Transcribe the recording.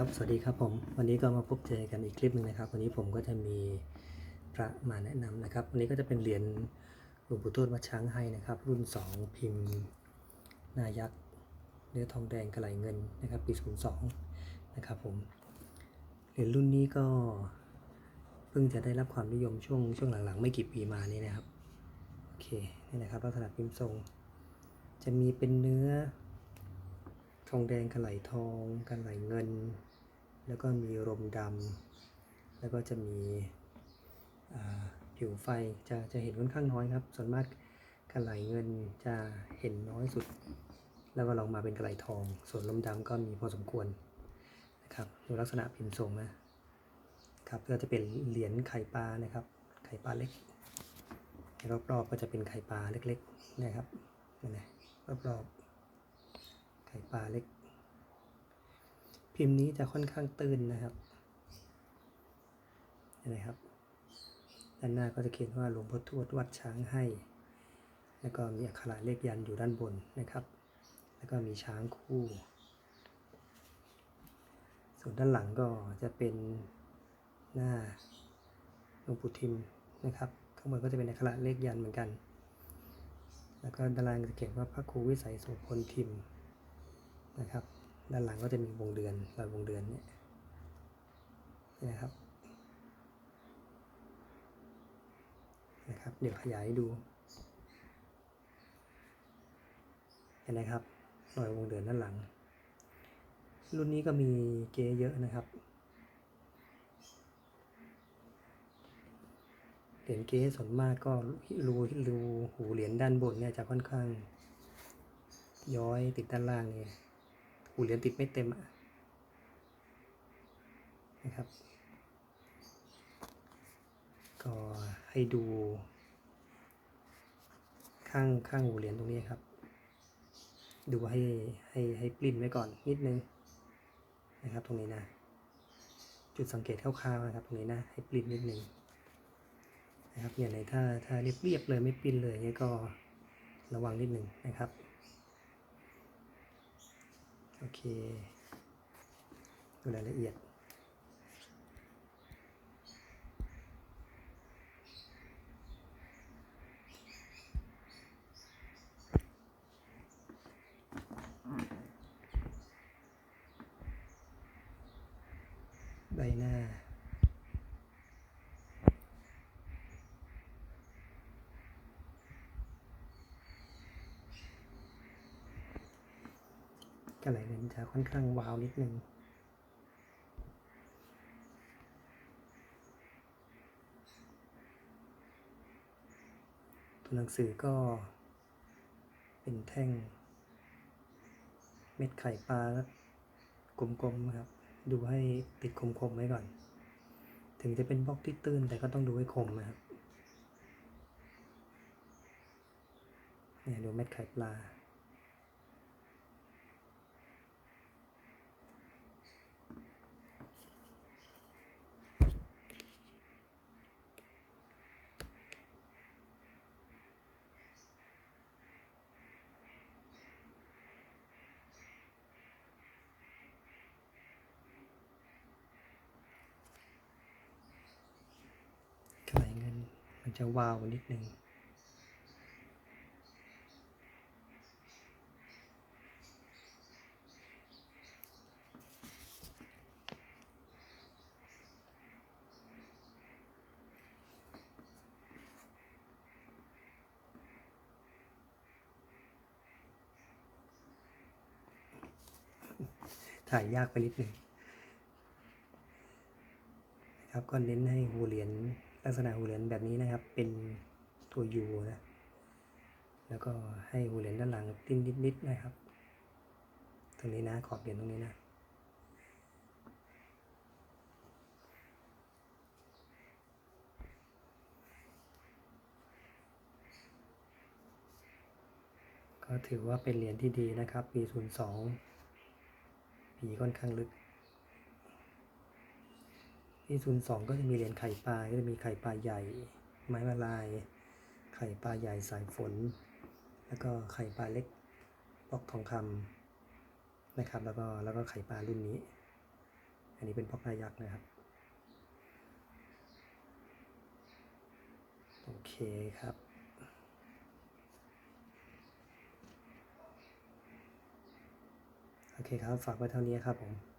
ครับ สวัสดีครับผม วันนี้ก็มาพบเจอกันอีกคลิปหนึ่งนะครับ วันนี้ผมก็จะมีพระมาแนะนำนะครับ วันนี้ก็จะเป็นเหรียญหลวงปู่ทวดวัดช้างให้นะครับ รุ่น 2 พิมพ์นายักษ์เนื้อทองแดงกระไหลเงินนะครับ ปี 02 นะครับผม เหรียญรุ่นนี้ก็เพิ่งจะได้รับความนิยมช่วงช่วงหลังๆ ไม่กี่ปีมานี้นะครับ โอเค นี่นะครับลักษณะพิมพ์ทรง จะมีเป็นเนื้อทองแดงกระไหลทองกระไหลเงิน แล้วก็มีรมดำแล้วก็จะมีผิวไฟจะจะเห็นค่อนข้างน้อยครับ ส่วนมากกระไหลเงินจะเห็นน้อยสุด แล้วก็ลองมาเป็นกระไหลทอง ส่วนรมดำก็มีพอสมควรนะครับดูลักษณะพิมพ์ทรงนะครับก็จะเป็นเหรียญไข่ปลานะครับ ไข่ปลาเล็กรอบๆก็จะเป็นไข่ปลาเล็กๆนะครับนี่นะรอบๆไข่ปลาเล็ก พิมพ์นี้จะค่อนข้างตื้นนะครับเห็นไหมครับ ด้านหน้าก็จะเขียนว่าหลวงพ่อทวดวัดช้างให้ แล้วก็มีอักขระเลขยันอยู่ด้านบนนะครับ แล้วก็มีช้างคู่ ส่วนด้านหลังก็จะเป็นหน้าหลวงปู่ทิมนะครับ ข้างบนก็จะเป็นอักขระเลขยันเหมือนกัน แล้วก็ด้านล่างจะเขียนว่าพระครูวิสัยโสพลทิมนะครับ ด้านหลังก็จะมีวงเดือนรอยวงเดือนเนี่ยนี่นะครับนะครับ เดี๋ยวขยายดู เห็นไหมครับรอยวงเดือนด้านหลัง รุ่นนี้ก็มีเก๊เยอะนะครับเหรียญเก๊ส่วนมากก็รูรูหูเหรียญด้านบนเนี่ยจะค่อนข้าง ย้อยติดด้านล่างเนี่ย หูเหรียญติดไม่เต็มอะนะครับ ก็ให้ดู ข้างข้างหูเหรียญตรงนี้ครับ ดูให้ให้ให้ปลิ้นไว้ก่อนนิดนึงนะครับตรงนี้นะ จุดสังเกตคร่าวๆนะครับตรงนี้นะให้ปลิ้นนิดนึงนะครับอย่างไรถ้าถ้าเรียบๆเลยไม่ปลิ้นเลยเนี่ยก็ระวังนิดนึงนะครับ โอเค ดูรายละเอียด ใบหน้า กระไหลเงินจะค่อนข้างวาวนิดนึงตัวหนังสือก็เป็นแท่ง เม็ดไข่ปลากลมๆครับ ดูให้ติดคมๆไว้ก่อน ถึงจะเป็นบล็อกที่ตื้นแต่ก็ต้องดูให้คมนะครับเนี่ยดูเม็ดไข่ปลา กระไหลเงินมัน จะวาวนิดนึงถ่ายยากไปนิดหนึ่งนะครับก็เน้นให้หูเหรียญ ลักษณะหูเหรียญแบบนี้นะครับ เป็นตัวยูนะแล้วก็ให้หูเหรียญด้านหลังติ้นนิดๆนะครับ ตรงนี้นะขอบเหรียญตรงนี้นะก็ถือว่าเป็นเหรียญที่ดีนะครับปี02ปีค่อนข้างลึก ที่ซุนสองก็จะมีเหรียญไข่ปลา ก็จะมีไข่ปลาใหญ่ ไม้มาลาย ไข่ปลาใหญ่สายฝน แล้วก็ไข่ปลาเล็กบล็อกทองคำนะครับ แล้วก็แล้วก็ไข่ปลารุ่นนี้ อันนี้เป็นพอกนายักษ์นะครับ โอเคครับโอเคครับ ฝากไว้เท่านี้ครับผม